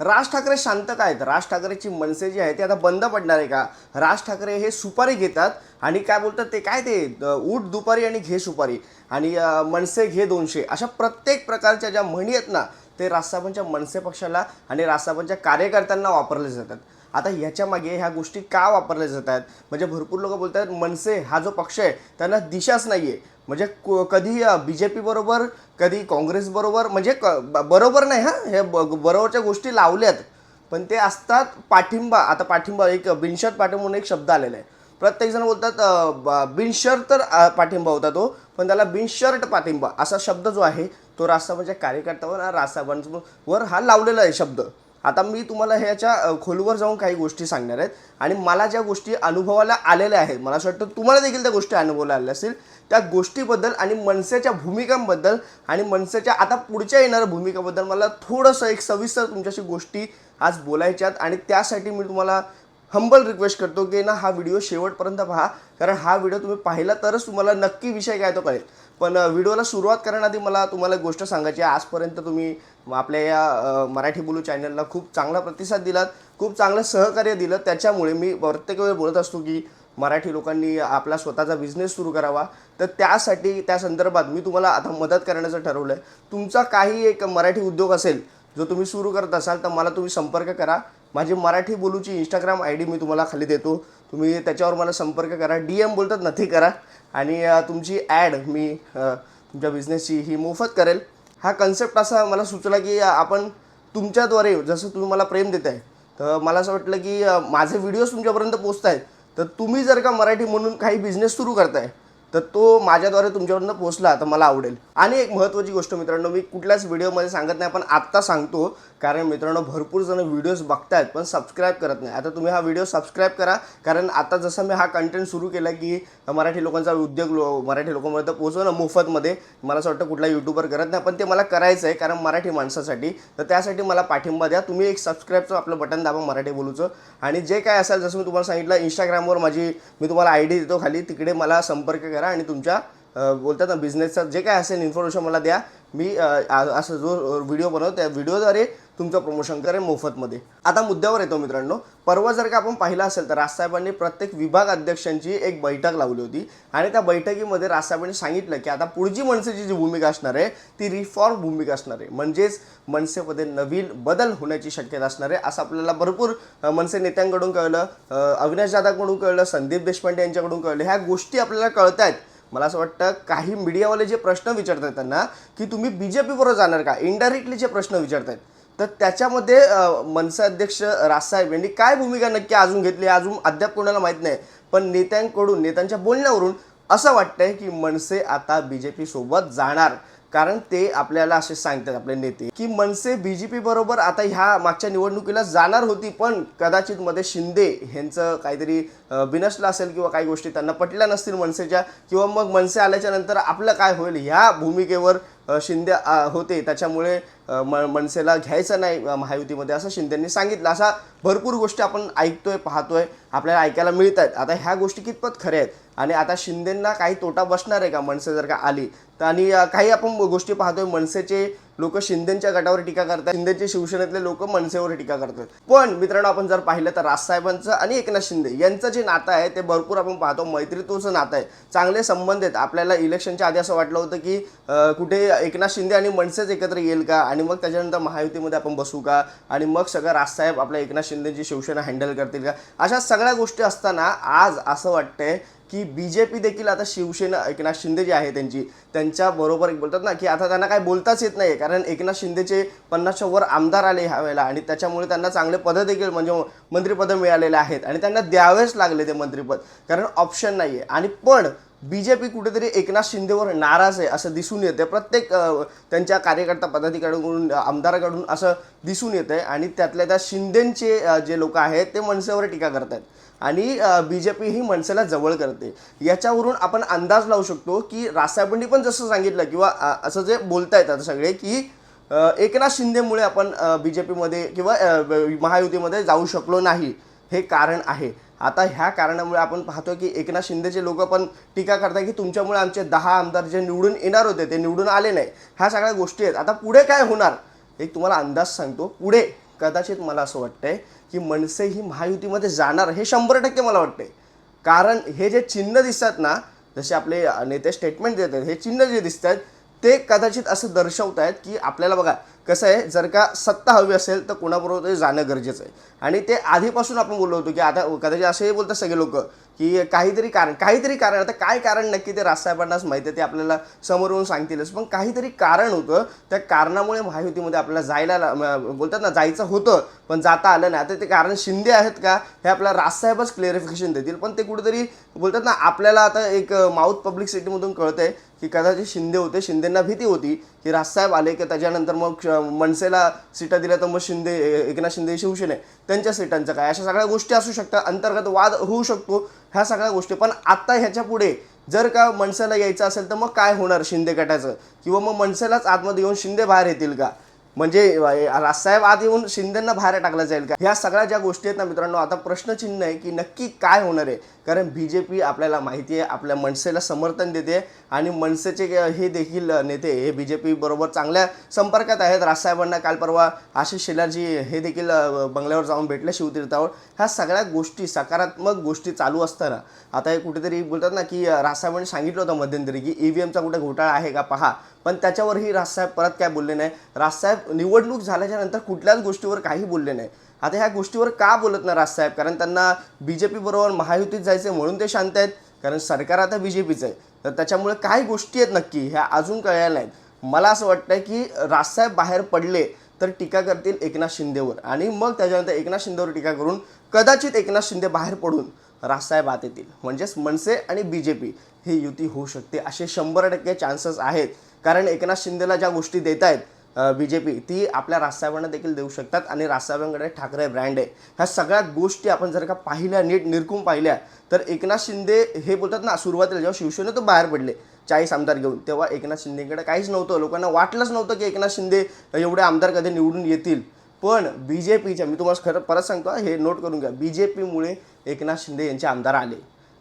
राज ठाकरे शांत काय आहेत? राज ठाकरेची मनसे जी आहे ती आता बंद पडणार आहे का? राज ठाकरे हे सुपारी घेतात आणि काय बोलतात ते? काय ते? ऊट दुपारी आणि घे सुपारी. आणि मनसे घे दोनशे. अशा प्रत्येक प्रकारच्या ज्या म्हणी आहेत ना ते राजसाहेबांच्या मनसे पक्षाला आणि राजसाहेबांच्या कार्यकर्त्यांना वापरले जातात. आता ह्याच्यामागे ह्या गोष्टी का वापरल्या जात आहेत म्हणजे भरपूर लोक बोलतात मनसे हा जो पक्ष आहे त्यांना दिशाच नाही आहे म्हणजे कधी बी जे पी बरोबर कधी काँग्रेसबरोबर म्हणजे क- बरोबर नाही हां? हे ब- बरोबरच्या गोष्टी लावल्यात. पण ते असतात पाठिंबा. आता पाठिंबा एक बिनशर्त पाठिंबा म्हणून एक शब्द आलेला आहे. प्रत्येकजण बोलतात ब- बिनशर्त तर पाठिंबा होता तो पण त्याला बिनशर्ट पाठिंबा असा शब्द जो आहे तो राजसाहेबांच्या कार्यकर्त्यावर आणि वर हा लावलेला आहे शब्द. आता मी तुम्हाला ह्याच्या खोलवर जाऊन काही गोष्टी सांगणार आहेत. आणि मला ज्या गोष्टी अनुभवाला आलेल्या आहेत मला असं वाटतं तुम्हाला देखील त्या गोष्टी अनुभवाला आलेल्या असतील. त्या गोष्टीबद्दल आणि मनसेच्या भूमिकांबद्दल आणि मनसेच्या आता पुढच्या येणाऱ्या भूमिकाबद्दल मला थोडंसं एक सविस्तर तुमच्याशी गोष्टी आज बोलायच्यात आणि त्यासाठी मी तुम्हाला हंबल रिक्वेस्ट करतो की ना हा व्हिडिओ शेवटपर्यंत पहा. कारण हा व्हिडिओ तुम्ही पाहिला तरच तुम्हाला नक्की विषय काय तो कळेल. पण व्हिडिओला सुरुवात करण्याआधी मला तुम्हाला एक गोष्ट सांगायची आहे. आजपर्यंत तुम्ही आपल्या या मराठी बोलू चॅनलला खूप चांगला प्रतिसाद दिलात खूप चांगलं सहकार्य दिलं. त्याच्यामुळे मी प्रत्येक वेळी बोलत असतो की मराठी लोकांनी आपला स्वतःचा बिझनेस सुरू करावा. तर त्यासाठी त्या संदर्भात मी तुम्हाला आता मदत करण्याचं ठरवलं आहे तुमचा काही एक मराठी उद्योग असेल जो तुम्ही सुरू करत असाल तर मला तुम्ही संपर्क करा. माझी मराठी बोलूची इंस्टाग्राम आय डी मी तुम्हाला खाली देतो. तुम्ही त्याच्यावर मला संपर्क करा. डी एम बोलतात नथी करा. आणि तुमची ॲड मी तुमच्या बिझनेसची ही मोफत करेल. हा कन्सेप्ट असा मला सुचला की आपण तुमच्याद्वारे जसं तुम्ही मला प्रेम देत आहे तर मला असं वाटलं की माझे व्हिडिओज तुमच्यापर्यंत पोचत आहेत तर तुम्ही जर का मराठी म्हणून काही बिझनेस सुरू करताय तर तो माझ्याद्वारे तुमच्यापर्यंत पोहोचला तर मला आवडेल. आणि एक महत्त्वाची गोष्ट मित्रांनो मी कुठल्याच व्हिडिओमध्ये सांगत नाही पण आत्ता सांगतो कारण मित्रांनो भरपूर जण व्हिडिओज बघतायत पण सबस्क्राईब करत नाही. आता तुम्ही हा व्हिडिओ सबस्क्राईब करा कारण आता जसं मी हा कंटेंट सुरू केला की मराठी लोकांचा उद्योग लो मराठी लोकांपर्यंत पोहोचवणं मोफतमध्ये. मला असं वाटतं कुठला यूट्यूबर करत नाही पण ते मला करायचं आहे कारण मराठी माणसासाठी. तर त्यासाठी मला पाठिंबा द्या. तुम्ही एक सबस्क्राईबचं आपलं बटन दाबा मराठी बोलूचं. आणि जे काय असेल जसं मी तुम्हाला सांगितलं इंस्टाग्रामवर माझी मी तुम्हाला आय डी देतो खाली. तिकडे मला संपर्क करा आणि तुमच्या बोलतात ना बिझनेसचं जे काय असेल इन्फॉर्मेशन मला द्या. मी असं जो व्हिडिओ बनवतो त्या व्हिडिओद्वारे तुमचं प्रमोशन करेल मोफतमध्ये. आता मुद्द्यावर येतो मित्रांनो. परवा जर का आपण पाहिलं असेल तर राजसाहेबांनी प्रत्येक विभाग अध्यक्षांची एक बैठक लावली होती. आणि त्या बैठकीमध्ये राजसाहेबांनी सांगितलं की आता पुढची मनसेची जी भूमिका असणार आहे ती रिफॉर्म भूमिका असणार आहे. म्हणजेच मनसेमध्ये नवीन बदल होण्याची शक्यता असणार आहे असं आपल्याला भरपूर मनसे नेत्यांकडून कळलं अविनाश दादाकडून कळलं संदीप देशपांडे यांच्याकडून कळलं. ह्या गोष्टी आपल्याला कळत आहेत मला असं वाटतं काही मीडियावाले जे प्रश्न विचारतात त्यांना की तुम्ही बी जे पीबरोबर जाणार का? इनडायरेक्टली जे प्रश्न विचारतायत. तर त्याच्यामध्ये मनसे अध्यक्ष राजसाहेब यांनी काय भूमिका नक्की अजून घेतली अजून अद्याप कोणाला माहीत नाही. पण नेत्यांकडून नेत्यांच्या बोलण्यावरून असं वाटतंय की मनसे आता बी जे पी सोबत जाणार. कारण ते आपल्याला असे सांगतात आपले नेते की मनसे बी जे पी बरोबर आता ह्या मागच्या निवडणुकीला जाणार होती पण कदाचित मध्ये शिंदे ह्यांचं काहीतरी बिनसलं असेल किंवा काही गोष्टी त्यांना पटल्या नसतील मनसेच्या किंवा मग मनसे आल्याच्यानंतर आपलं काय होईल ह्या भूमिकेवर शिंदे होते. त्याच्यामुळे म मनसेला घ्यायचं नाही महायुतीमध्ये असं शिंदेंनी सांगितलं. असा भरपूर गोष्टी आपण ऐकतोय पाहतोय आपल्याला ऐकायला मिळत आहेत आता ह्या गोष्टी कितपत खऱ्या आहेत? आणि आता शिंदेंना काही तोटा बसणार आहे का? मनसे जर का आली तर आणि काही आपण गोष्टी पाहतोय. मनसेचे लोक शिंदेच्या गटावर टीका करतात शिंदेचे शिवसेनेतले लोक मनसेवर टीका करतात पण मित्रांनो आपण जर पाहिलं तर राजसाहेबांचं आणि एकनाथ शिंदे यांचं जे नातं आहे ते भरपूर आपण पाहतो. मैत्रीत्वाचं नातं आहे. चांगले संबंध आहेत. आपल्याला इलेक्शनच्या आधी असं वाटलं होतं की कुठे एकनाथ शिंदे आणि मनसेच एकत्र येईल का? आणि मग त्याच्यानंतर महायुतीमध्ये आपण बसू का? आणि मग सगळं राजसाहेब आपल्या एकनाथ शिंदेची शिवसेना हँडल करतील का? अशा सगळ्या गोष्टी असताना आज असं वाटतंय की बी जे पी देखील आता शिवसेना एकनाथ शिंदे जे आहे त्यांची त्यांच्याबरोबर एक बोलतात ना की आता त्यांना काय बोलताच येत नाही कारण एकनाथ शिंदेचे पन्नासच्या वर आमदार आले ह्या वेळेला आणि त्याच्यामुळे त्यांना चांगले पदं देखील म्हणजे मंत्रिपदं मिळालेले आहेत आणि त्यांना द्यावेच लागले ते मंत्रिपद. कारण ऑप्शन नाही आहे आणि पण बी जे पी कुठेतरी एकनाथ शिंदेवर नाराज आहे असं दिसून येते प्रत्येक त्यांच्या कार्यकर्ता पदाधिकाऱ्यांकडून आमदाराकडून असं दिसून येतं आहे आणि त्यातल्या त्या शिंदेंचे जे लोक आहेत ते मनसेवर टीका करत आहेत आणि बी जे पी ही मनसेला जवळ करते. याच्यावरून आपण अंदाज लावू शकतो की राजसाहेबांनी पण जसं सांगितलं किंवा असं जे बोलता आता सगळे की एकनाथ शिंदेमुळे आपण बी जे पीमध्ये किंवा महायुतीमध्ये जाऊ शकलो नाही हे कारण आहे. आता ह्या कारणामुळे आपण पाहतो की एकनाथ शिंदेचे लोक पण टीका करतात की तुमच्यामुळे आमचे दहा आमदार जे निवडून येणार होते ते निवडून आले नाही. ह्या सगळ्या गोष्टी आहेत. आता पुढे काय होणार? एक तुम्हाला अंदाज सांगतो. पुढे कदाचित मला असं वाटतंय की मनसे ही महायुतीमध्ये जाणार हे शंभर टक्के मला वाटतंय. कारण हे जे चिन्ह दिसतात ना जसे आपले नेते स्टेटमेंट देतात हे चिन्ह जे दिसत आहेत ते कदाचित असं दर्शवत आहेत की आपल्याला बघा कसं आहे जर का सत्ता हवी असेल तर कोणाबरोबर तरी जाणं गरजेचं आहे. आणि ते आधीपासून आपण बोललो होतो की आता कदाचित असेही बोलतात सगळे लोक की काहीतरी कारण काहीतरी कारण. आता काय कारण नक्की ते राजसाहेबांनाच माहिती आहे ते आपल्याला समोरून सांगतीलच पण काहीतरी कारण होतं. त्या कारणामुळे महायुतीमध्ये आपल्याला जायला बोलतात ना जायचं होतं पण जाता आलं नाही. आता ते कारण शिंदे आहेत का हे आपल्याला राजसाहेबच क्लिअरिफिकेशन देतील. पण ते कुठेतरी बोलतात ना आपल्याला आता एक माउथ पब्लिक सिटीमधून कळतंय की कदाचित शिंदे होते शिंदेंना भीती होती की राजसाहेब आले की त्याच्यानंतर मग मनसेला सीटा दिल्या तर मग शिंदे एकनाथ शिंदे शिवसेने त्यांच्या सीटांचं काय? अशा सगळ्या गोष्टी असू शकतात. अंतर्गत वाद होऊ शकतो ह्या सगळ्या गोष्टी. पण आत्ता ह्याच्या पुढे जर का मनसेला यायचं असेल तर मग काय होणार शिंदे गटाचं? किंवा मग मनसेलाच आतमध्ये येऊन शिंदे बाहेर येतील का? म्हणजे राजसाहेब आत येऊन शिंदेंना बाहेर टाकलं जाईल का? ह्या सगळ्या ज्या गोष्टी आहेत ना मित्रांनो आता प्रश्नचिन्ह आहे की नक्की काय होणार आहे? कारण बी जे पी आपल्याला माहिती आहे आपल्या मनसेला समर्थन देते आणि मनसेचे हे देखील नेते हे बी जे पी बरोबर चांगल्या संपर्कात आहेत. राजसाहेबांना काल परवा आशिष शेलारजी हे देखील बंगल्यावर जाऊन भेटले शिवतीर्थावर. ह्या सगळ्या गोष्टी सकारात्मक गोष्टी चालू असताना आता हे कुठेतरी बोलतात ना की राजसाहेबांनी सांगितलं होतं मध्यंतरी की ई व्ही एमचा कुठे घोटाळा आहे का? पहा. पण त्याच्यावरही राजसाहेब परत काय बोलले नाही. राजसाहेब निवडणूक झाल्याच्यानंतर कुठल्याच गोष्टीवर काही बोलले नाही. आता ह्या गोष्टीवर का बोलत नाही राजसाहेब? कारण त्यांना बी जे पीबरोबर महायुतीत जायचं म्हणून ते शांत आहेत. कारण सरकार आता बी जे पीचं आहे. तर त्याच्यामुळे काय गोष्टी आहेत नक्की ह्या अजून कळल्या नाहीत. मला असं वाटतं की राजसाहेब बाहेर पडले तर टीका करतील एकनाथ शिंदेवर. आणि मग त्याच्यानंतर एकनाथ शिंदेवर टीका करून कदाचित एकनाथ शिंदे बाहेर पडून राजसाहेब आत येतील. म्हणजेच मनसे आणि बी जे पी ही युती होऊ शकते असे शंभर टक्के चान्सेस आहेत. कारण एकनाथ शिंदेला ज्या गोष्टी देत आहेत बी जे पी ती आपल्या राजसाहेबांना देखील देऊ शकतात आणि राजसाहेबांकडे ठाकरे ब्रँड आहे. ह्या सगळ्या गोष्टी आपण जर का पाहिल्या नीट निरखून पाहिल्या तर एकनाथ शिंदे हे बोलतात ना सुरुवातीला जेव्हा शिवसेनेतून बाहेर पडले चाळीस आमदार घेऊन तेव्हा एकनाथ शिंदेकडे काहीच नव्हतं. लोकांना वाटलंच नव्हतं की एकनाथ शिंदे एवढे आमदार कधी निवडून येतील. पण बी जे पीच्या मी तुम्हाला खरं परत सांगतो हे नोट करून घ्या. बी जे पीमुळे एकनाथ शिंदे यांचे आमदार आले.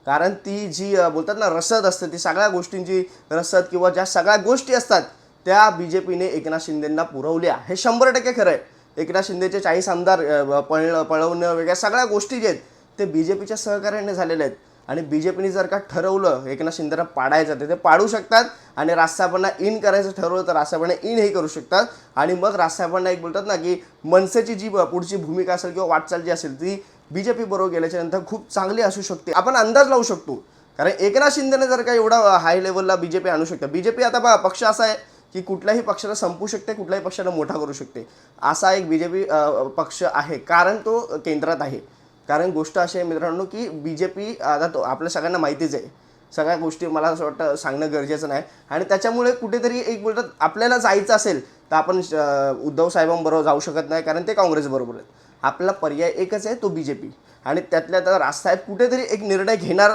कारण ती जी बोलतात ना रसद असते ती सगळ्या गोष्टींची रसद किंवा ज्या सगळ्या गोष्टी असतात त्या बी जे पीने एकनाथ शिंदेंना पुरवल्या. हे शंभर टक्के खरं आहे. एकनाथ शिंदेचे चाळीस आमदार पळ पळवणं वगैरे सगळ्या गोष्टी जे आहेत ते बी जे पीच्या सहकार्याने झालेल्या आहेत. आणि बी जे पीने जर का ठरवलं एकनाथ शिंदेला पाडायचं तर ते पाडू शकतात. आणि राजसाहेबांना इन करायचं ठरवलं तर राजसाहेबांना इन हे करू शकतात. आणि मग राजसाहेबांना एक बोलतात ना की मनसेची जी पुढची भूमिका असेल किंवा वाटचाल जी असेल ती बी जे पी बरोबर गेल्याच्यानंतर खूप चांगली असू शकते. आपण अंदाज लावू शकतो. कारण एकनाथ शिंदेने जर का एवढा हाय लेवलला बी जे पी आणू शकतं बी जे पी आता बघा पक्ष असा आहे की कुठल्याही पक्षाला संपू शकते कुठल्याही पक्षाला मोठा करू शकते. असा एक बी जे पी पक्ष आहे. कारण तो केंद्रात आहे. कारण गोष्ट अशी आहे मित्रांनो की बी जे पी आता तो आपल्या सगळ्यांना माहितीच आहे. सगळ्या गोष्टी मला असं वाटतं सांगणं गरजेचं नाही. आणि त्याच्यामुळे कुठेतरी एक बोलतात आपल्याला जायचं असेल तर आपण उद्धव साहेबांबरोबर जाऊ शकत नाही कारण ते काँग्रेसबरोबर आहेत. आपला पर्याय एकच आहे तो बी जे पी आणि त्यातल्या त्यात राजसाहेब कुठेतरी एक निर्णय घेणार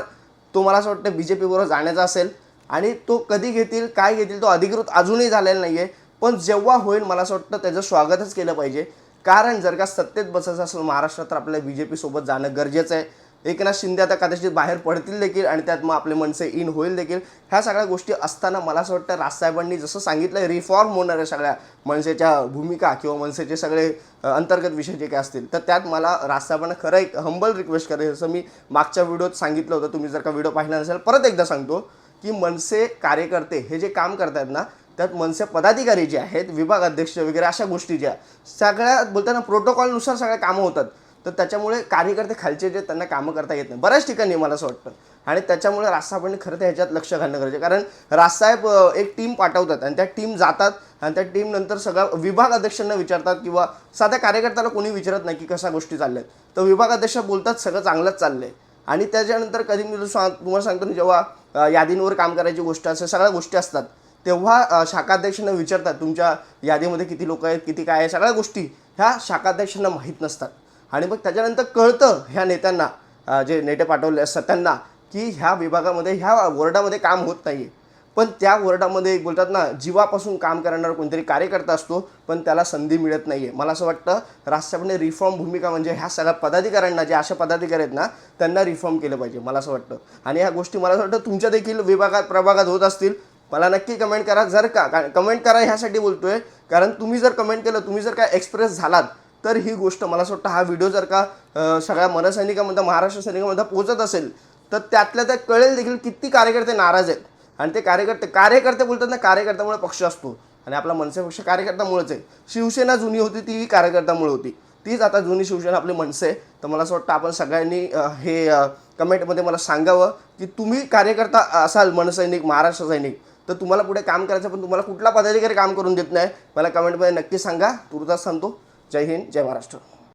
तो मला असं वाटतं बी जे पीबरोबर जाण्याचा असेल. आणि तो कधी घेतील काय घेतील तो अधिकृत अजूनही झालेला नाही आहे पण जेव्हा होईल मला असं वाटतं त्याचं स्वागतच केलं पाहिजे. कारण जर का सत्तेत बसायचं असेल महाराष्ट्रात तर आपल्याला बी जे पीसोबत जाणं गरजेचं आहे. एकनाथ शिंदे आता कदाचित बाहेर पडतील देखील आणि त्यात मग आपले मनसे इन होईल देखील. ह्या सगळ्या गोष्टी असताना मला असं वाटतं राजसाहेबांनी जसं सांगितलं रिफॉर्म होणार आहे सगळ्या मनसेच्या भूमिका किंवा मनसेचे सगळे अंतर्गत विषय जे काय असतील तर त्यात मला राजसाहेबांना खरं एक हंबल रिक्वेस्ट करेल जसं मी मागच्या व्हिडिओत सांगितलं होतं तुम्ही जर का व्हिडिओ पाहिला नसेल परत एकदा सांगतो की मनसे कार्यकर्ते हे जे काम करतात ना त्यात मनसे पदाधिकारी जे आहेत विभाग अध्यक्ष वगैरे अशा गोष्टी ज्या सगळ्या बोलताना प्रोटोकॉलनुसार सगळ्या कामं होतात. तर त्याच्यामुळे कार्यकर्ते खालचे जे त्यांना कामं करता येत नाही. बऱ्याच ठिकाणी मला असं वाटतं. आणि त्याच्यामुळे राजसाहेबांनी खरं तर ह्याच्यात लक्ष घालणं गरजेचं कारण राजसाहेब एक टीम पाठवतात आणि त्या टीम जातात आणि त्या टीम नंतर सगळ्या विभाग अध्यक्षांना विचारतात किंवा साध्या कार्यकर्त्याला कोणी विचारत नाही की कशा गोष्टी चालल्या आहेत तर विभाग अध्यक्ष बोलतात सगळं चांगलंच चाललं आहे आणि त्याच्यानंतर कधी मी सांग तुम्हाला सांगतो ना जेव्हा यादींवर काम करायची गोष्ट असते सगळ्या गोष्टी असतात. तेव्हा शाखाध्यक्षांना विचारतात तुमच्या यादीमध्ये किती लोक आहेत किती काय आहे? सगळ्या गोष्टी ह्या शाखाध्यक्षांना माहीत नसतात. आणि मग त्याच्यानंतर कळतं ह्या नेत्यांना जे नेते पाठवले असतात त्यांना की ह्या विभागामध्ये ह्या वॉर्डामध्ये काम होत नाही पण त्या वॉर्डामध्ये बोलतात ना जीवापासून काम करणारा कोणतरी कार्यकर्ता असतो पण त्याला संधी मिळत नाही आहे मला असं वाटतं राष्ट्रपतीने रिफॉर्म भूमिका म्हणजे ह्या सगळ्या पदाधिकाऱ्यांना जे अशा पदाधिकारी आहेत ना त्यांना रिफॉर्म केलं पाहिजे मला असं वाटतं. आणि ह्या गोष्टी मला असं वाटतं तुमच्या देखील विभागात प्रभागात होत असतील. मला नक्की कमेंट करा जर का कमेंट करा ह्यासाठी बोलतोय. कारण तुम्ही जर कमेंट केलं तुम्ही जर काय एक्सप्रेस झालात तर ही गोष्ट मला असं वाटतं हा व्हिडिओ जर का सगळ्या मनसैनिकामध्ये महाराष्ट्र सैनिकामध्ये पोहोचत असेल तर त्यातल्या त्या कळेल देखील किती कार्यकर्ते नाराज आहेत. आणि ते कार्यकर्ते कार्यकर्ते बोलतात ना कार्यकर्त्यामुळे पक्ष असतो. आणि आपला मनसे पक्ष कार्यकर्त्यामुळेच आहे. शिवसेना जुनी होती तीही कार्यकर्त्यामुळे होती. तीच आता जुनी शिवसेना आपली मनसे आहे. तर मला असं वाटतं आपण सगळ्यांनी हे कमेंटमध्ये मला सांगावं की तुम्ही कार्यकर्ता असाल मनसैनिक महाराष्ट्र सैनिक तर तुम्हाला पुढे काम करायचं पण तुम्हाला कुठला पदाधिकारी काम करून देत नाही? मला कमेंटमध्ये नक्की सांगा. तुर्तास सांगतो जय हिंद जय महाराष्ट्र